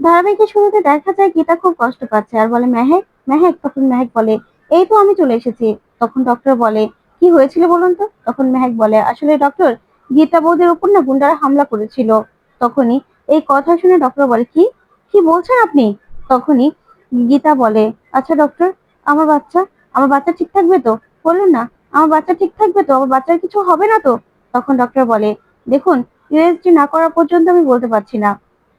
ধারাবাহিকের শুরুতে দেখা যায় গীতা খুব কষ্ট পাচ্ছে আর বলে, মেহেক মেহেক, তখন মেহেক বলে, এই তো আমি চলে এসেছি। তখন ডক্টর বলে, কি হয়েছিল বলুন তো? তখন মেহেক বলে, আসলে ডক্টর গীতা বৌদির উপর না গুন্ডারা হামলা করেছিল। তখনই এই কথা শুনে ডক্টর বলে, কি? কি বলছেন আপনি? তখনই গীতা বলে আচ্ছা ডক্টর আমার বাচ্চা আমার বাচ্চা ঠিক থাকবে তো? বলুন না, আমার বাচ্চা ঠিক থাকবে তো? আমার বাচ্চার কিছু হবে না তো? তখন ডক্টর বলে, দেখুন ইউএসজি না করা পর্যন্ত আমি বলতে পারছি না।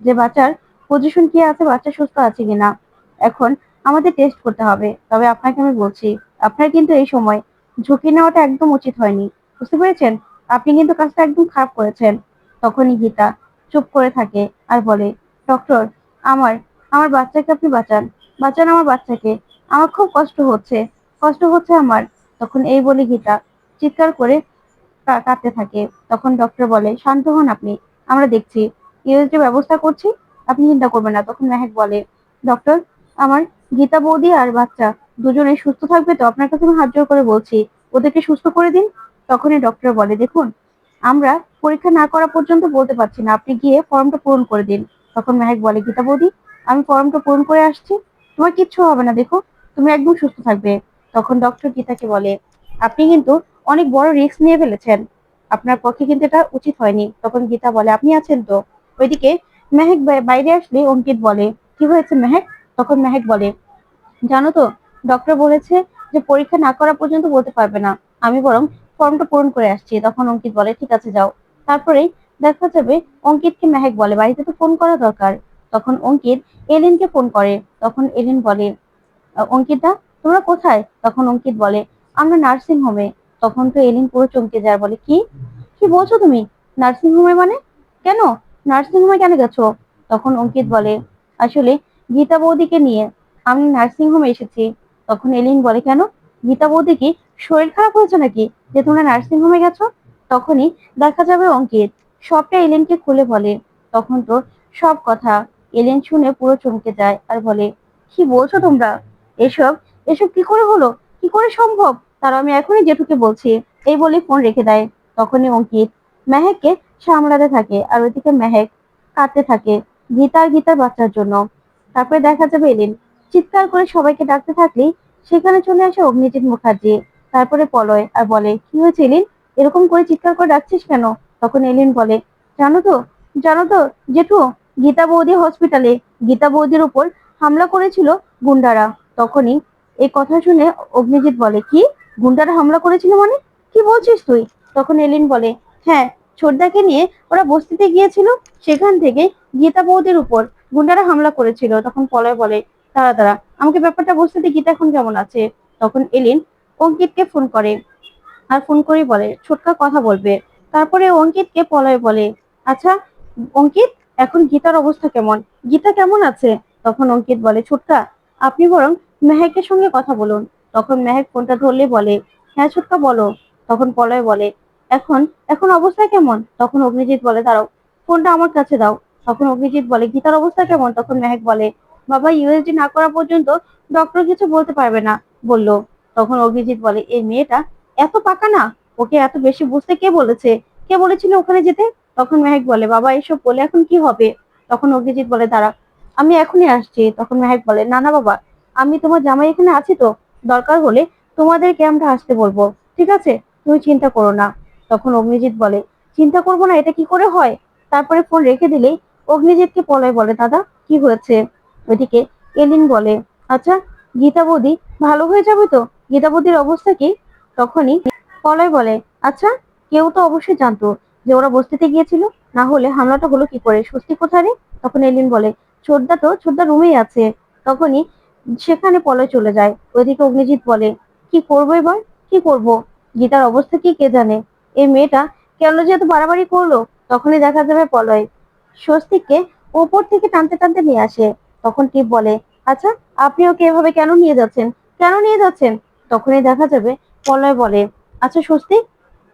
যে বাচ্চার পজিশন কি আছে, বাচ্চা সুস্থ আছে কিনা? এখন আমাদের টেস্ট করতে হবে। তবে আপনাকে আমি বলছি, আপনার কিন্তু এই সময় ঝুঁকি নেওয়াটা একদম উচিত হয়নি। বুঝতে পেরেছেন? আপনি কিন্তু কাজটা একদম খারাপ করেছেন। তখনই গীতা চুপ করে থাকে আর বলে, ডক্টর, আমার আমার বাচ্চাকে আপনি বাঁচান। বাঁচান আমার বাচ্চাকে। আমার খুব কষ্ট হচ্ছে। কষ্ট হচ্ছে আমার। তখন এই বলে গীতা চিৎকার করে কাঁদতে থাকে। তখন ডক্টর বলে, শান্ত হন আপনি। আমরা দেখছি। ইউএসডি ব্যবস্থা করছি। আপনি চিন্তা করবেন না। তখন মেহেক বলে, ডক্টর, আমার গীতা বৌদি আর বাচ্চা দুজনে সুস্থ থাকবে তো? আপনার কাছে হাত জোর করে বলছি, ওদেরকে সুস্থ করে দিন। তখনই ডক্টর বলে, দেখুন, আমরা পরীক্ষা না করা পর্যন্ত বলতে পারছি না। আপনি গিয়ে ফর্মটা পূরণ করে দিন। তখন মেহেক বলে, গীতা বৌদি, আমি ফর্মটা পূরণ করে আসছি। তোমার কিচ্ছু হবে না, দেখো, তুমি একদম সুস্থ থাকবে। তখন ডক্টর গীতাকে বলে, আপনি কিন্তু অনেক বড় রিস্ক নিয়ে ফেলেছেন। আপনার পক্ষে কিন্তু এটা উচিত হয়নি। তখন গীতা বলে, আপনি আছেন তো? ওইদিকে মেহেক বাইরে আসলে অঙ্কিত বলে, কি হয়েছে মেহেক? তখন মেহেক বলে, জানো তো ডক্টর বলেছে যে পরীক্ষা না করা পর্যন্ত বলতে পারবে না। আমি বরং ফর্মটা পূরণ করে আসছি। তখন অঙ্কিত বলে, ঠিক আছে, যাও। তারপরেই দেখা যাবে অঙ্কিতকে মেহেক বলে, বাড়িতে তো ফোন করা দরকার। তখন অঙ্কিত এলিনকে ফোন করে। তখন এলিন বলে, অঙ্কিতা, তোমরা কোথায়? তখন অঙ্কিত বলে, আমরা নার্সিং হোমে তখন তো এলিন পুরো চমকে যায় বলে, কি? কি বলছো তুমি? নার্সিং হোমে মানে? কেন? নার্সিং হোমে কেন গেছো? তখন অঙ্কিত বলে, আসলে গীতা বৌদিকে নিয়ে আমি নার্সিং হোমে এসেছি। তখন এলিন বলে, কেন? গীতা বৌদি কি শরীর খারাপ হয়েছে নাকি যে তোমরা নার্সিং হোমে গেছো? তখনই দেখা যাবে অঙ্কিত। সবটা এলিনকে খুলে বলে। তখন তো সব কথা এলিন শুনে পুরো চমকে যায় আর বলে, কি বলছো তোমরা? এসব এসব কি করে হলো? কি করে সম্ভব? তার আমি এখনই জেঠুকে বলছি। এই বলে ফোন রেখে দেয়। তখনই অঙ্কিত, মেহেককে সামলাতে থাকে আর ওইদিকে মেহেক কাঁদতে থাকে গীতা আর গীতার বাচ্চার জন্য। তারপরে দেখা যাবে এলিন চিৎকার করে সবাইকে ডাকতে থাকলেই সেখানে চলে আসে অগ্নিজিৎ মুখার্জি, তারপরে পলয় আর বলে, কি হয়েছে এলিন? এরকম করে চিৎকার করে ডাকছিস কেন? তখন এলিন বলে, জানো তো জানো তো, জেঠু, গীতা বৌদি হসপিটালে গীতা বৌদির উপর হামলা করেছিল গুন্ডারা। তখনই এই কথা শুনে অগ্নিজিৎ বলে, কি? গুন্ডারা হামলা করেছিল মানে? কি বলছিস তুই? তখন এলিন বলে হ্যাঁ ছোটদাকে নিয়ে ওরা বস্তিতে গিয়েছিল, সেখান থেকে গীতা বৌদির উপর গুন্ডারা হামলা করেছিল। তখন পলয় বলে তারা তারা আমাকে ব্যাপারটা বুঝতে দে গীতা এখন কেমন আছে? তখন এলিন অঙ্কিতকে ফোন করে আর ফোন করে বলে, ছোটকা কথা বলবে। তারপরে অঙ্কিতকে পলয় বলে আচ্ছা অঙ্কিত, এখন গীতার অবস্থা কেমন? গীতা কেমন আছে? তখন অঙ্কিত বলে, ছোটকা, আপনি বরং মেহেকের সঙ্গে কথা বলুন। তখন মেহেক ফোনটা ধরলে বলে হ্যাঁ ছোটকা, বলো। তখন পলয় বলে এখন এখন অবস্থা কেমন? তখন অগ্নিজিৎ বলে, দাঁড়াও, ফোনটা আমার কাছে দাও। তখন অগ্নিজিৎ বলে, গীতার অবস্থা কেমন? তখন মেহেক বলে, বাবা ইউএসডি না করা পর্যন্ত ডক্টর কিছু বলতে পারবে না। বলল। তখন অভিজিৎ বলে, এই মেয়েটা এত পাকা না? ওকে এত বেশি বুঝতে কে বলেছে? কে বলেছিল ওখানে যেতে? তখন মেহেক বলে, বাবা, এসব বলে এখন কি হবে? তখন অভিজিৎ বলে, দাঁড়া, আমি এখনই আসছি। তখন মেহেক বলে, না না, বাবা, আমি তোমার জামাই এখানে আছি তো। দরকার হলে তোমাদেরকে আমরা আসতে বলব। ঠিক আছে? তুমি চিন্তা করো না। তখন অগ্নিজিৎ বলে, চিন্তা করব না, এটা কি করে হয়? তারপরে ফোন রেখে দিলেই অগ্নিজিৎকে পলয় বলে, দাদা, কি হয়েছে? ওইদিকে এলিন বলে আচ্ছা গীতা বৌদি, ভালো হয়ে যাবে তো? গীতা বৌদির অবস্থা কি? তখনই পলয় বলে আচ্ছা কেউ তো অবশ্যই জানতো যে ওরা বস্তিতে গিয়েছিল, না হলে হামলাটা হলো কি করে? স্বস্তি কোথায় রে? তখন এলিন বলে ছোটদা তো ছোটদা রুমেই আছে। তখনই সেখানে পলয় চলে যায়। ওইদিকে অগ্নিজিৎ বলে, কি করব এবার? কি করব? গীতার অবস্থা কি কে জানে? এই মেয়েটা কেন যেহেতু বাড়াবাড়ি করল? তখনই দেখা যাবে পলয়। স্বস্তিককে ওপর থেকে টানতে টানতে নিয়ে আসে। তখন টিপ বলে আচ্ছা আপনি ওকে এভাবে কেন নিয়ে যাচ্ছেন? কেন নিয়ে যাচ্ছেন? তখনই দেখা যাবে পলয় বলে আচ্ছা স্বস্তি,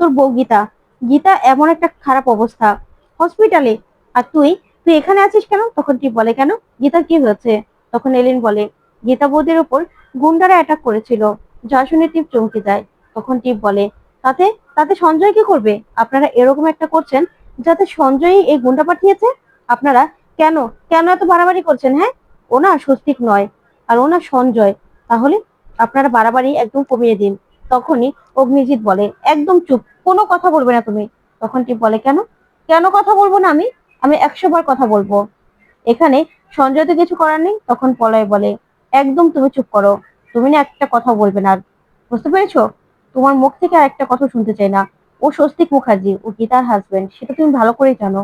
তোর বউ গীতা। গীতা এমন একটা খারাপ অবস্থা। হসপিটালে। আর তুই? তুই এখানে আছিস কেন? তখন টিপ বলে, কেন? গীতা কি হয়েছে? তখন এলিন বলে, গীতা বৌদির উপর গুন্ডারা অ্যাটাক করেছিল। যা শুনে টিপ চমকে যায়। তখন টিপ বলে, তাতে তাতে সঞ্জয় কি করবে? আপনারা এরকম একটা করছেন যাতে সঞ্জয় এই গুন্ডা পাঠিয়েছে? আপনারা কেন? কেন এত বাড়াবাড়ি করছেন হ্যাঁ? ওনা স্বস্তিক নয়, আর ওনা সঞ্জয়। তাহলে আপনারা বাড়াবাড়ি একদম কমিয়ে দিন। তখনই অগ্নিজিৎ বলে, একদম চুপ, কোনো কথা বলবে না তুমি। তখন টিপ বলে, কেন? কেন কথা বলব না আমি? আমি একশো বার কথা বলব। এখানে সঞ্জয় তো কিছু করার নেই। তখন পলয় বলে, একদম তুমি চুপ করো, তুমি না একটা কথা বলবে না। বুঝতে পেরেছ? তোমার মুখ থেকে আর একটা কথা শুনতে চাই না। ও স্বস্তিক মুখার্জি, ও গীতার হাজবেন্ড সেটা তুমি ভালো করে জানো।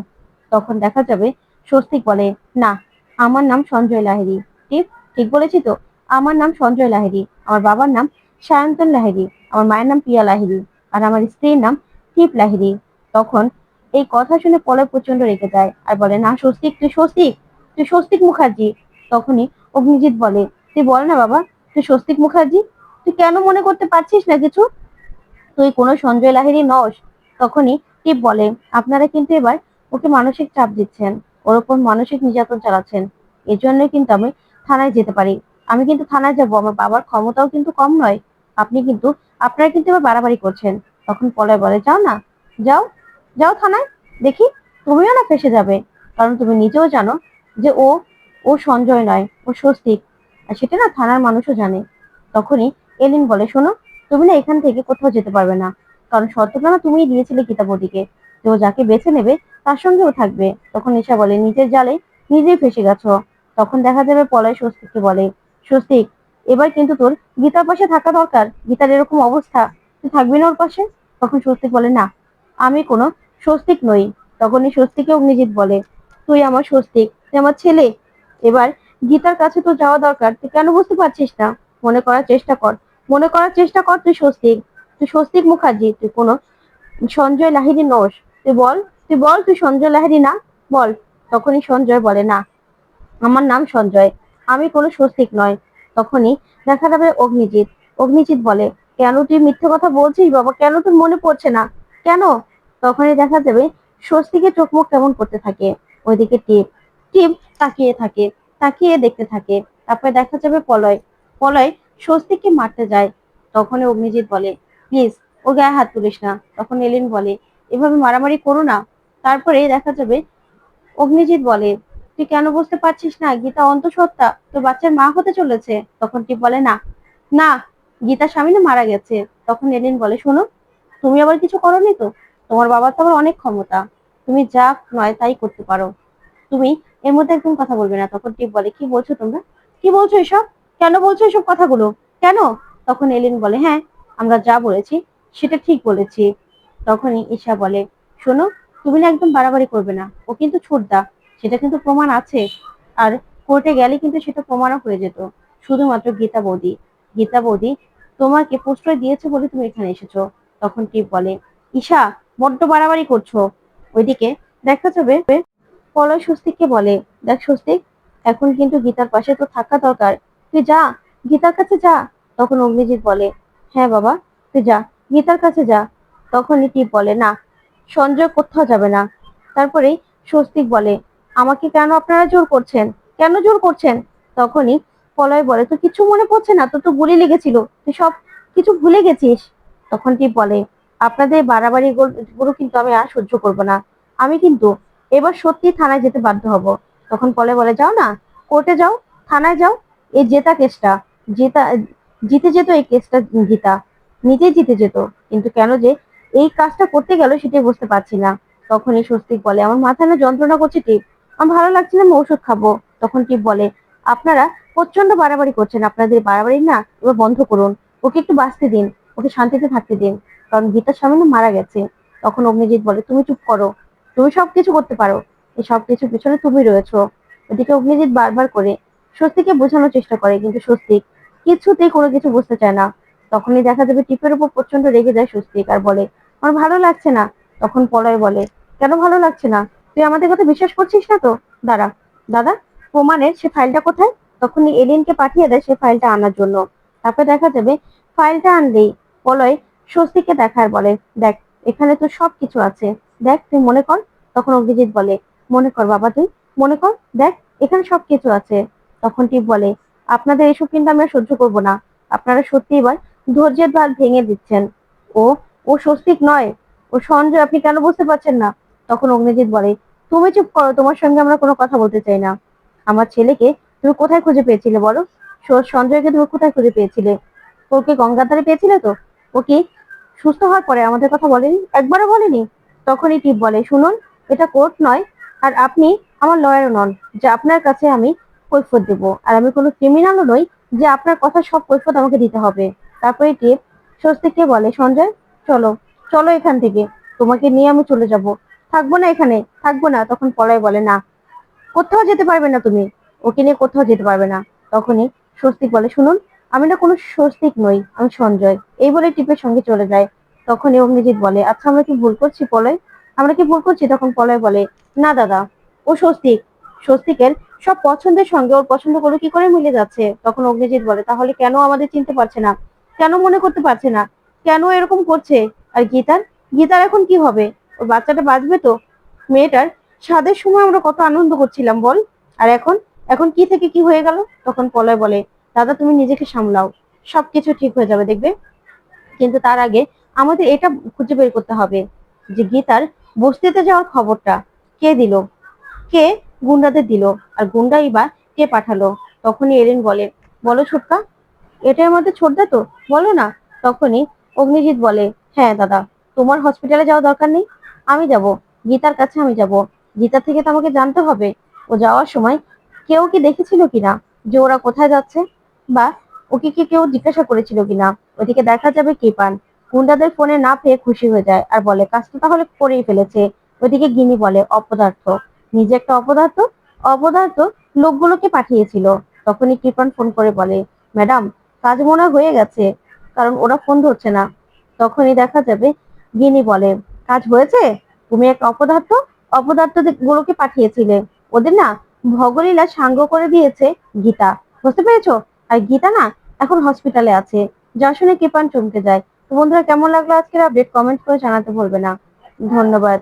তখন দেখা যাবে স্বস্তিক বলে, না, আমার নাম সঞ্জয় লাহিড়ী। ঠিক ঠিক বলেছি তো? আমার নাম সঞ্জয় লাহিড়ী, আমার বাবার নাম সায়ন্তন লাহেরি আমার মায়ের নাম পিয়া লাহিড়ী, আর আমার স্ত্রীর নাম টিপ লাহিড়ী। তখন এই কথা শুনে পলয় প্রচণ্ড রেগে যায় আর বলে, না, স্বস্তিক, তুই স্বস্তিক তুই স্বস্তিক মুখার্জি। তখনই অগ্নিজিৎ বলে, তুই বল না বাবা, তুই স্বস্তিক মুখার্জি? তুই কেন মনে করতে পারছিস না কিছু? তুই কোনো সঞ্জয় লাহিড়ী নস। তখনই টিপ বলে, আপনারা কিন্তু এবার ওকে মানসিক চাপ দিচ্ছেন। ওর ওপর মানসিক নির্যাতন চালাচ্ছেন। এর কিন্তু আমি থানায় যেতে পারি। আমি কিন্তু থানায় যাব। আমার বাবার ক্ষমতাও কিন্তু কম নয়। আপনি কিন্তু, আপনারা কিন্তু এবার বাড়াবাড়ি করছেন। তখন পলয় বলে, যাও না, যাও যাও থানায়। দেখি, তুমিও না ফেসে যাবে। কারণ তুমি নিজেও জানো যে ও ও সঞ্জয় নয়, ও স্বস্তিক। আর সেটা না থানার মানুষও জানে। তখনই এলিন বলে, শোনো তুমি না এখান থেকে কোথাও যেতে পারবে না। কারণ শর্তটা তুমিই দিয়েছিলে যে ও যাকে বেছে নেবে, তার সঙ্গেও থাকবে। তখন ঈশা বলে, নিজের জালে নিজেই ফেসে গেছো। তখন দেখা যাবে পলয় স্বস্তিককে বলে, স্বস্তিক, এবার কিন্তু তোর গীতার পাশে থাকা দরকার। গীতার এরকম অবস্থা, তুই থাকবি না ওর পাশে? তখন স্বস্তিক বলে, না, আমি কোনো স্বস্তিক নই। তখনই স্বস্তিকে অগ্নিজিৎ বলে, তুই আমার স্বস্তিক, তুই আমার ছেলে। এবার গীতার কাছে তো যাওয়া দরকার, তুই কেন বুঝতে পারছিস না? মনে করার চেষ্টা কর। মনে করার চেষ্টা কর তুই স্বস্তিক। তুই স্বস্তিক মুখার্জি, তুই কোনো সঞ্জয় লাহিড়ী নস। তুই বল তুই বল, তুই সঞ্জয় লাহিড়ী না? বল, তখনই সঞ্জয় বলে, না, আমার নাম সঞ্জয়। আমি কোনো স্বস্তিক নয়। তখনই দেখা যাবে অগ্নিজিৎ। অগ্নিজিৎ বলে, কেন তুই মিথ্যে কথা বলছিস বাবা? কেন তোর মনে পড়ছে না? কেন? তখনই দেখা যাবে স্বস্তিকের চোখ মুখ কেমন করতে থাকে। ওইদিকে টিপ টিপ তাকিয়ে থাকে, তাকিয়ে দেখতে থাকে। তারপরে দেখা যাবে পলয়। পলয় স্বস্তিককে মারতে যায়, তখনই অগ্নিজিৎ বলে, প্লিজ ও গায়ে হাত তুলিস না। তখন এলিন বলে, এভাবে মারামারি করো না। তারপরে দেখা যাবে, অগ্নিজিৎ বলে, তুই কেন বুঝতে পারছিস না, গীতা অন্তঃসত্ত্বা, তোর বাচ্চার মা হতে চলেছে। তখন টিপ বলে, না না, গীতার স্বামী না মারা গেছে। তখন এলিন বলে, শোনো, তুমি আবার কিছু করোনি তো? তোমার বাবার তো আবার অনেক ক্ষমতা। তুমি যা নয় তাই করতে পারো। তুমি এর মধ্যে একদম কথা বলবে না। তখন টিপ বলে, কি বলছো তোমরা? কি বলছো এসব? কেন বলছো এসব কথাগুলো? কেন? তখন এলিন বলে হ্যাঁ আমরা যা বলেছি, সেটা ঠিক বলেছি। তখনই ঈশা বলে, শোনো, তুমি না একদম বাড়াবাড়ি করবে না। ও কিন্তু ছোটদা, সেটা কিন্তু প্রমাণ আছে। আর কোর্টে গেলে কিন্তু সেটা প্রমাণও হয়ে যেত। শুধুমাত্র গীতা বৌদি গীতা বৌদি তোমাকে প্রশ্রয় দিয়েছে বলে তুমি এখানে এসেছ। তখন টিপ বলে, ঈশা, বড্ড বাড়াবাড়ি করছ। ওইদিকে দেখা যাবে পলয় স্বস্তিককে বলে, দেখ স্বস্তিক, এখন কিন্তু গীতার পাশে তো থাকা দরকার। তুই যা, গীতার কাছে যা। তখন অগ্নিজিৎ বলে হ্যাঁ বাবা, তুই যা, গীতার কাছে যা। তখনই টিপ বলে, না, সঞ্জয় কোথাও যাবে না। তারপরে স্বস্তিক বলে, আমাকে কেন আপনারা জোর করছেন? কেন জোর করছেন? তখনই পলয় বলে তো কিছু মনে পড়ছে না? তো তো গুলি লেগেছিল। তুই সব কিছু ভুলে গেছিস? তখন টিপ বলে, আপনাদের বাড়াবাড়ি গুলো কিন্তু আমি আর সহ্য করব না। আমি কিন্তু এবার সত্যি থানায় যেতে বাধ্য হব। তখন পলে বলে, যাও না, কোর্টে যাও, থানায় যাও এই জেতা কেসটা, জেতা, জিতে যেত এই কেসটা জিতা নিজেই জিতে যেত, কিন্তু কেন যে এই কাজটা করতে গেল সেটাই বুঝতে পারছি না। তখনই স্বস্তিক বলে, আমার মাথা না যন্ত্রণা করছে টিপ। আমার ভালো লাগছে না, আমি ওষুধ খাব। তখন টিপ বলে, আপনারা প্রচণ্ড বাড়াবাড়ি করছেন, আপনাদের বাড়াবাড়ি না এবার বন্ধ করুন। ওকে একটু বাঁচতে দিন, ওকে শান্তিতে থাকতে দিন। কারণ গীতার সামনে মারা গেছে। তখন অগ্নিজিৎ বলে, তুমি চুপ করো, তুমি সবকিছু করতে পারো। এই সবকিছুর পিছনে তুমি রয়েছো। ওদিকে অগ্নিজিৎ বারবার করে স্বস্তিকে বোঝানোর চেষ্টা করে, কিন্তু স্বস্তিক কিছুতেই কোনো কিছু বুঝতে চায় না। তখনই দেখা যাবে টিপের উপর প্রচণ্ড রেগে যায় স্বস্তিক আর বলে, আমার ভালো লাগছে না। তখন পলয় বলে, কেন ভালো লাগছে না? তুই আমাদের কথা বিশ্বাস করছিস না তো? দাঁড়া, দাদা, প্রমাণের সে ফাইলটা কোথায়? তখনই এলিয়েনকে পাঠিয়ে দেয় সে ফাইলটা আনার জন্য। তারপরে দেখা যাবে ফাইলটা আনলেই পলয় স্বস্তিককে দেখার বলে, দেখ, এখানে তো সব কিছু আছে। দেখ, তুই মনে কর? তখন অভিজিৎ বলে, মনে কর বাবা, তুই মনে কর? দেখ, এখানে সব কিছু আছে। তখন টিপ বলে, আপনাদের এসব কিন্তু আমরা সহ্য করব না। আপনারা সত্যি এবার ধৈর্যের ভাগ ভেঙে দিচ্ছেন। ও ও স্বস্তিক নয়। ও সঞ্জয়, আপনি কেন বুঝতে পারছেন না? তখন অগ্নিজিৎ বলে, তুমি চুপ করো, তোমার সঙ্গে আমরা কোনো কথা বলতে চাই না। আমার ছেলেকে তুমি কোথায় খুঁজে পেয়েছিলে বলো? সঞ্জয়কে তুমি কোথায় খুঁজে পেয়েছিলে? ওকে গঙ্গার ধারে পেয়েছিলে তো? ও কি সুস্থ হওয়ার পরে আমাদের কথা বলেনি? একবারও বলেনি? তখনই টিপ বলে, শুনুন, এটা কোর্ট নয়, আর আপনি আমার লয়ারও নন। যে আপনার কাছে আমি কৈফত দেবো। আর আমি কোনো ক্রিমিনালও নই যে আপনার কথা সব কৈফত আমাকে দিতে হবে। তারপরে টিপ স্বস্তিককে বলে? সঞ্জয়? চলো চলো এখান থেকে। তোমাকে নিয়ে আমি চলে যাব। থাকব না এখানে? থাকব না। তখন পলয় বলে, না। কোথাও যেতে পারবে না তুমি। ওকে নিয়ে কোথাও যেতে পারবে না। তখনই স্বস্তিক বলে, শুনুন, আমি না কোনো স্বস্তিক নই, আমি সঞ্জয়। এই বলে টিপের সঙ্গে চলে যায়। তখনই অগ্নিজিৎ বলে আচ্ছা আমরা কি ভুল করছি পলয় আমরা কি ভুল করছি? তখন পলয় বলে, না, দাদা। ও স্বস্তিক। স্বস্তিকের সব পছন্দের সঙ্গে ওর পছন্দগুলো কি করে মিলে যাচ্ছে? তখন অগ্নিজিৎ বলে, তাহলে কেন আমাদের চিনতে পারছে না? কেন মনে করতে পারছে না? কেন এরকম করছে? আর গীতার? গীতার এখন কি হবে? ওর বাচ্চাটা বাঁচবে তো? মেয়েটার? স্বাদের সময় আমরা কত আনন্দ করছিলাম, বল? আর এখন? এখন কি থেকে কি হয়ে গেল? তখন পলয় বলে, দাদা, তুমি নিজেকে সামলাও। সবকিছু ঠিক হয়ে যাবে, দেখবে? কিন্তু তার আগে আমাদের এটা খুঁজে বের করতে হবে যে গীতার বস্তিতে যাওয়ার খবরটা কে দিল? কে গুন্ডাদের দিল আর গুন্ডাই বা কে পাঠালো? তখনই এরিন বলে, বলো ছোটকা, এটাই আমাদের ছোটদা তো, বলো না? তখনই অগ্নিজিৎ বলে হ্যাঁ দাদা, তোমার হসপিটালে যাওয়া দরকার নেই, আমি যাব। গীতার কাছে আমি যাব। গীতা থেকে তো আমাকে জানতে হবে, ও যাওয়ার সময় কেউ কি দেখেছিল কিনা? যে ওরা কোথায় যাচ্ছে? বা ওকে কি কেউ জিজ্ঞাসা করেছিল কিনা? ওদিকে দেখা যাবে কি পান। গুন্ডাদের ফোনে না পেয়ে খুশি হয়ে যায় আর বলে, কাজটা তাহলে করেই ফেলেছে। ওদিকে গিনি বলে, অপদার্থ। নিজে একটা অপদার্থ অপদার্থ লোকগুলোকে পাঠিয়েছিল। তখনই কৃপন ফোন করে বলে, ম্যাডাম, কাজ মনে হয় গেছে, কারণ ওরা ফোন ধরছে না। তখনই দেখা যাবে গিনি বলে, কাজ হয়েছে? তুমি এক অপদার্থ অপদার্থ গুলোকে পাঠিয়েছিলে। ওদের না ভগলীলা সাঙ্গ করে দিয়েছে গীতা। বুঝতে পেরেছ? আর গীতা না এখন হসপিটালে আছে। যা শুনে কৃপান চমকে যায়। তো বন্ধুরা, কেমন লাগল আজকের আপডেট কমেন্ট করে জানাতে ভুলবে না। ধন্যবাদ।